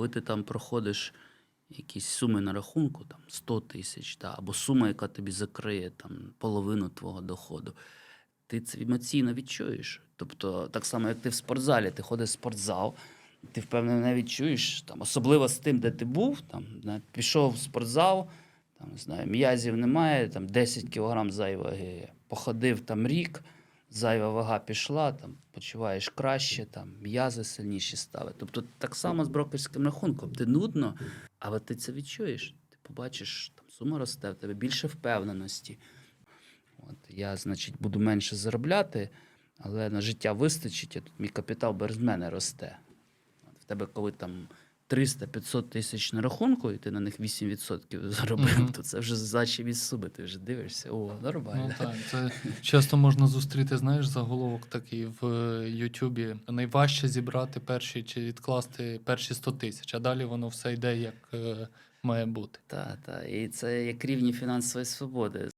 коли ти там проходиш якісь суми на рахунку, там 100 тисяч, та, або сума, яка тобі закриє там, половину твого доходу, ти це емоційно відчуєш. Тобто, так само, як ти в спортзалі, ти ходиш в спортзал, ти впевнено не відчуєш, там, особливо з тим, де ти був, там, пішов в спортзал, там, не знаю, м'язів немає, там 10 кілограм зайвої, походив там рік, зайва вага пішла, там, почуваєш краще, там, м'язи сильніші стали. Тобто так само з брокерським рахунком. Ти нудно, але ти це відчуєш. Ти побачиш, там сума росте, в тебе більше впевненості. От, я, значить, буду менше заробляти, але на життя вистачить, а тут мій капітал без мене росте. От, в тебе, коли там 300-500 тисяч на рахунку, і ти на них 8% заробив, Мгм. то це вже здачі від суби. Ти вже дивишся, о, нормально. Ну так, це часто можна зустріти, знаєш, заголовок такий в е, Ютубі. Найважче зібрати перші чи відкласти перші 100 тисяч, а далі воно все йде як е, має бути. Так, так. І це як рівні фінансової свободи.